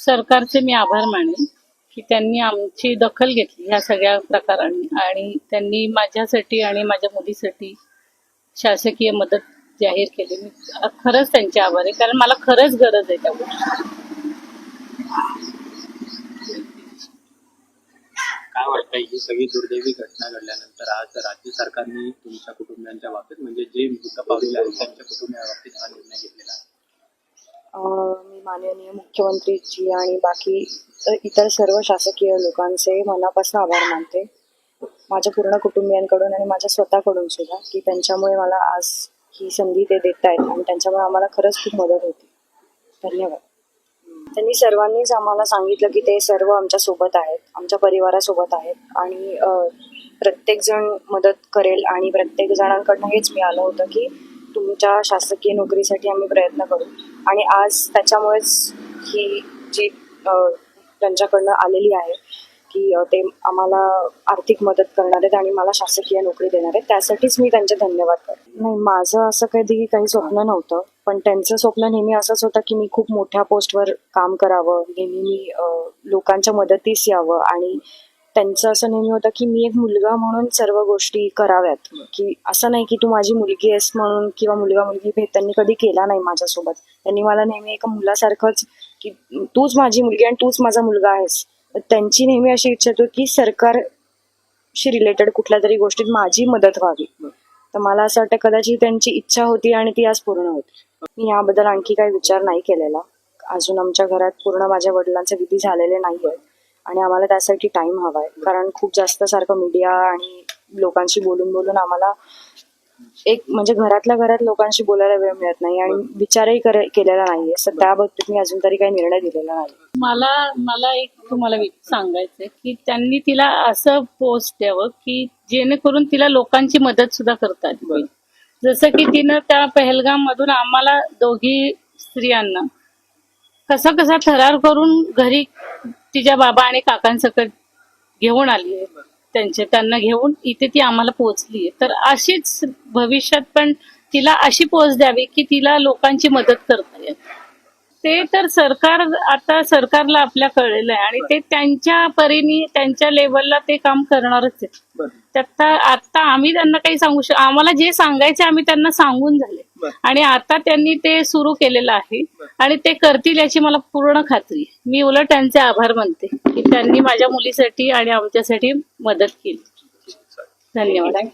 सरकारचे मी आभार मानेन की त्यांनी आमची दखल घेतली ह्या सगळ्या प्रकारांनी आणि त्यांनी माझ्यासाठी आणि माझ्या मुलीसाठी शासकीय मदत जाहीर केली. मी खरंच त्यांचे आभार आहे कारण मला खरंच गरज आहे त्या गोष्टी काय वाटतं ही सगळी दुर्दैवी घटना घडल्यानंतर आज राज्य सरकारने तुमच्या कुटुंबियांच्या बाबतीत म्हणजे जे मृत पावलेले आहेत त्यांच्या कुटुंबियांबाबतीत हा निर्णय घेतलेला आहे? मी माननीय मुख्यमंत्रीची आणि बाकी इतर सर्व शासकीय लोकांचे मनापासून आभार मानते. माझ्या पूर्ण कुटुंबियांकडून आणि माझ्या स्वतःकडून सुद्धा की त्यांच्यामुळे मला आज ही संधी ते देत आहेत आणि त्यांच्यामुळे आम्हाला खरंच खूप मदत होती. धन्यवाद. त्यांनी सर्वांनीच आम्हाला सांगितलं की ते सर्व आमच्यासोबत आहेत आमच्या परिवारासोबत आहेत आणि प्रत्येक जण मदत करेल आणि प्रत्येक जणांकडनं हेच मिळालं होतं की तुमच्या शासकीय नोकरीसाठी आम्ही प्रयत्न करू. आणि आज त्याच्यामुळेच ही जी त्यांच्याकडनं आलेली आहे की ते आम्हाला आर्थिक मदत करणार आहेत आणि मला शासकीय नोकरी देणार आहेत त्यासाठीच मी त्यांचे धन्यवाद करते. नाही माझं असं कधी काही स्वप्न नव्हतं पण त्यांचं स्वप्न नेहमी असंच होतं की मी खूप मोठ्या पोस्टवर काम करावं नेहमी मी लोकांच्या मदतीस यावं आणि त्यांचं असं नेहमी होतं की मी एक मुलगा म्हणून सर्व गोष्टी कराव्यात. की असं नाही की तू माझी मुलगी आहेस म्हणून किंवा मुलगा मुलगी भेद त्यांनी कधी केला नाही माझ्यासोबत. त्यांनी मला नेहमी एका मुलासारखंच की तूच माझी मुलगी आणि तूच माझा मुलगा आहेस. तर त्यांची नेहमी अशी इच्छा होती की सरकारशी रिलेटेड कुठल्या तरी गोष्टीत माझी मदत व्हावी. तर मला असं वाटतं कदाचित त्यांची इच्छा होती आणि ती आज पूर्ण होती मी याबद्दल आणखी काही विचार नाही केलेला. अजून आमच्या घरात पूर्ण माझ्या वडिलांचे विधी झालेले नाही आहेत आणि आम्हाला त्यासाठी टाइम हवा आहे कारण खूप जास्त सारखं मीडिया आणि लोकांशी बोलून बोलून आम्हाला एक म्हणजे घरातल्या घरात लोकांशी बोलायला वेळ मिळत नाही आणि विचारही करे- केलेला नाहीये. तर त्याबाबतीत मी अजून तरी काही निर्णय दिलेला नाही. मला मला एक तुम्हाला सांगायचंय की त्यांनी तिला असं पोस्ट द्यावं की जेणेकरून तिला लोकांची मदत सुद्धा करतात जसं की तिनं त्या पहलगाम मधून आम्हाला दोघी स्त्रियांना कसा कसा थरार करून घरी तिच्या बाबा आणि काकांसकट घेऊन आली आहे. त्यांचे त्यांना घेऊन इथे ती आम्हाला पोहोचली आहे. तर अशीच भविष्यात पण तिला अशी पोच द्यावी की तिला लोकांची मदत करता येईल. ते तर सरकार आता सरकारला आपल्या कळलेलं आहे आणि ते त्यांच्या परीने त्यांच्या लेवलला ते काम करणारच आहे. त्यात आता आम्ही त्यांना काही सांगू शक आम्हाला जे सांगायचे आम्ही त्यांना सांगून झाले. आणि आता त्यांनी ते सुरू केलेलं आहे. आणि ते करतील याची मला पूर्ण खात्री. मी उलट त्यांचे आभार मानते की त्यांनी माझ्या मुलीसाठी आणि आमच्यासाठी मदत केली. धन्यवाद.